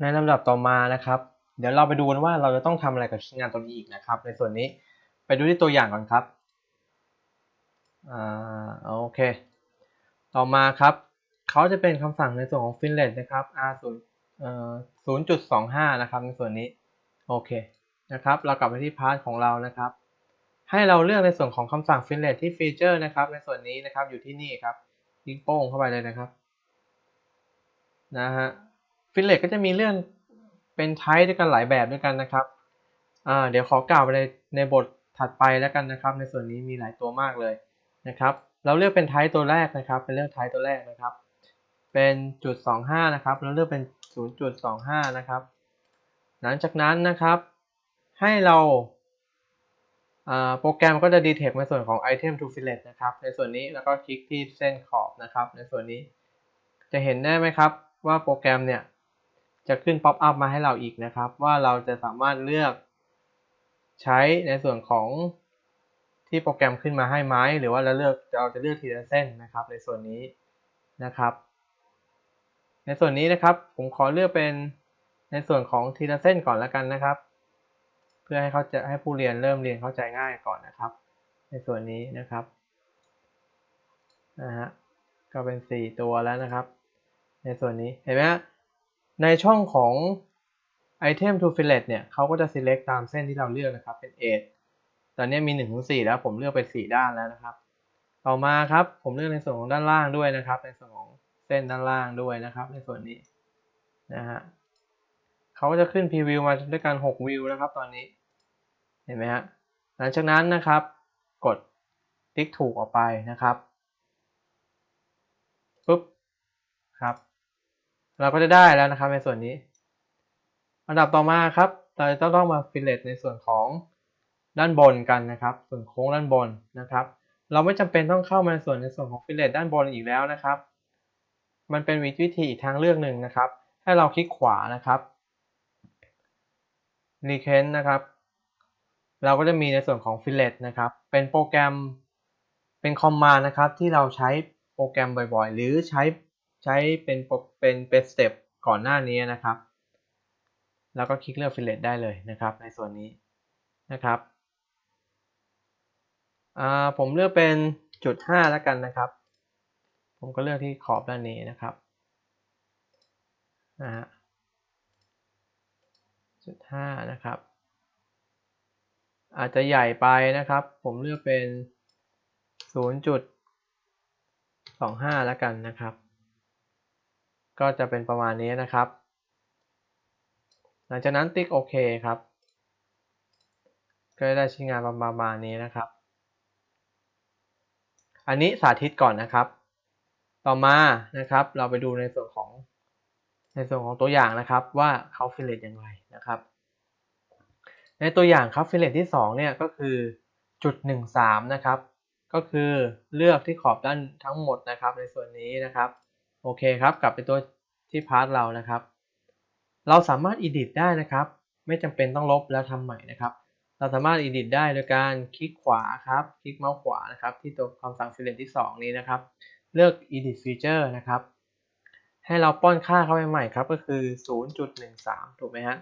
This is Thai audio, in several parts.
ในลำดับต่อมานะครับ เดี๋ยวเราไปดูกันว่าเราจะต้องทำอะไรกับชิ้นงานตัวนี้อีกนะครับ ในส่วนนี้ไปดูที่ตัวอย่างก่อนครับอ่าโอเค ต่อมาครับเขาจะเป็นคำสั่งในส่วนของ Finlet นะครับ R 0เอ่อ0.25 นะครับ ในส่วนนี้โอเคนะครับ เรากลับไปที่พาร์ทของเรานะครับ ให้เราเลือกในส่วนของคำสั่ง Finlet ที่ฟีเจอร์นะครับ ในส่วนนี้นะครับอยู่ที่นี่ครับคลิกโป้งเข้าไปเลยนะครับนะฮะ Finlet ก็จะมีเรื่องเป็นไทป์ด้วยกันหลายแบบด้วยกันนะครับเดี๋ยวขอกล่าวไปในในบทถัดไปแล้วกันนะครับ ในส่วนนี้มีหลายตัวมากเลยนะครับ เราเลือกเป็นไทป์ตัวแรกนะครับ เป็นเลือกไทป์ตัวแรกนะครับ เป็นจุดสองห้านะครับแล้วเลือกเป็นศูนย์จุดสองห้านะครับ หลังจากนั้นนะครับ ให้เราโปรแกรมก็จะ detect ในส่วนของ item to fillet นะครับ ในส่วนนี้แล้วก็คลิกที่เส้นขอบนะครับ ในส่วนนี้จะเห็นได้ไหมครับว่าโปรแกรมเนี่ย จะขึ้น pop up มาให้เราอีกนะครับ ว่าเราจะสามารถเลือกใช้ในส่วนของที่โปรแกรมขึ้นมาให้ไหมหรือว่าเราเลือกเราจะเลือกทีละเส้นนะครับในส่วนนี้นะครับ ในส่วนนี้นะครับผมขอเลือกเป็นในส่วนของทีละเส้นก่อนแล้วกันนะครับ เพื่อให้เขาจะให้ผู้เรียนเริ่มเรียนเข้าใจง่ายก่อนนะครับ ในส่วนนี้นะครับนะฮะก็เป็น 4 ตัวแล้วนะครับ ในส่วนนี้เห็นไหมฮะ ในช่องของ item to fillet เนี่ยเขาก็จะ select ตามเส้นที่เราเลือกนะครับเป็น8ตอนนี้มี1ถึง4แล้วผมเลือกเป็น 4 ด้านแล้วนะครับ ต่อมาครับผมเลือกในส่วนของด้านล่างด้วยนะครับ ในส่วนของเส้นด้านล่างด้วยนะครับ ในส่วนนี้นะฮะเขาก็จะขึ้นพรีวิวมาด้วยกัน6วิวนะครับ ตอนนี้เห็นไหมฮะหลังจากนั้นนะครับ กดติ๊กถูกออกไปนะครับปุ๊บครับ เราก็จะได้แล้วนะครับในส่วนนี้ อันดับต่อมาครับ เราจะต้องมาฟิลเลตในส่วนของด้านบนกันนะครับ ส่วนโค้งด้านบนนะครับ เราไม่จำเป็นต้องเข้ามาในส่วนในส่วนของฟิลเลตด้านบนอีกแล้วนะครับ มันเป็นวิธีอีกทางเลือกหนึ่งนะครับ ให้เราคลิกขวานะครับรีเคนนะครับ เราก็จะมีในส่วนของ fillet นะครับ เป็นโปรแกรมเป็นคอมมานด์นะครับที่เราใช้โปรแกรมบ่อยๆ หรือใช้ ใช้เป็นเป็นเป็นสเต็ปก่อนหน้านี้นะครับ แล้วก็คลิกเลือก fillet ได้เลยนะครับ ในส่วนนี้นะครับผมเลือกเป็นจุด5แล้วกันนะครับ ผมก็เลือกที่ขอบด้านนี้นะครับนะฮะจุด5นะครับ อาจจะใหญ่ไปนะครับ ผมเลือกเป็น 0.25 แล้วกันนะครับ ก็จะเป็นประมาณนี้นะครับ หลังจากนั้นติ๊กโอเคครับ ก็ได้ชิ้นงานประมาณนี้นะครับ อันนี้สาธิตก่อนนะครับ ต่อมานะครับ เราไปดูในส่วนของในส่วนของตัวอย่างนะครับว่าเขาฟิลเลตอย่างไรนะครับ ในตัวอย่างครับฟิลเลตที่2เนี่ยก็คือจุด13นะครับ ก็คือเลือกที่ขอบด้านทั้งหมดนะครับในส่วนนี้นะครับ โอเคครับ กลับไปตัวที่พาร์ทเรานะครับ เราสามารถ edit ได้นะครับ ไม่จำเป็นต้องลบแล้วทำใหม่นะครับ เราสามารถ edit ได้โดยการคลิกขวาครับ คลิกเมาส์ขวานะครับ ที่ตัวคำสั่ง fillet ที่ 2 นี้นะครับ เลือก edit feature นะครับ ให้เราป้อนค่าเข้าไปใหม่ครับ ก็คือ 0.13 ถูกไหมฮะ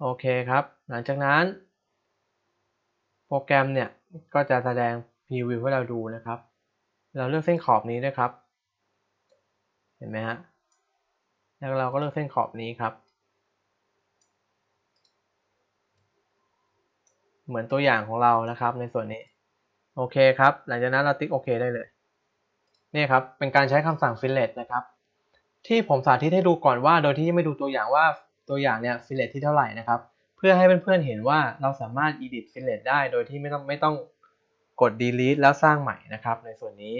โอเคครับ หลังจากนั้น โปรแกรมเนี่ยก็จะแสดง preview ให้เราดูนะครับ เราเลือกเส้นขอบนี้ด้วยครับ เห็นไหมฮะ แล้วเราก็เลือกเส้นขอบนี้ครับ เหมือนตัวอย่างของเรานะครับในส่วนนี้ โอเคครับ หลังจากนั้นเราติ๊กโอเคได้เลย นี่ครับ เป็นการใช้คำสั่ง fillet นะครับ ที่ผมสาธิตให้ดูก่อนว่า โดยที่ไม่ดูตัวอย่างว่าตัวอย่างเนี่ย fillet ที่เท่าไหร่นะครับ เพื่อให้เพื่อนๆเห็นว่าเราสามารถ edit fillet ได้ โดยที่ไม่ต้องไม่ต้องกด delete แล้วสร้างใหม่นะครับในส่วนนี้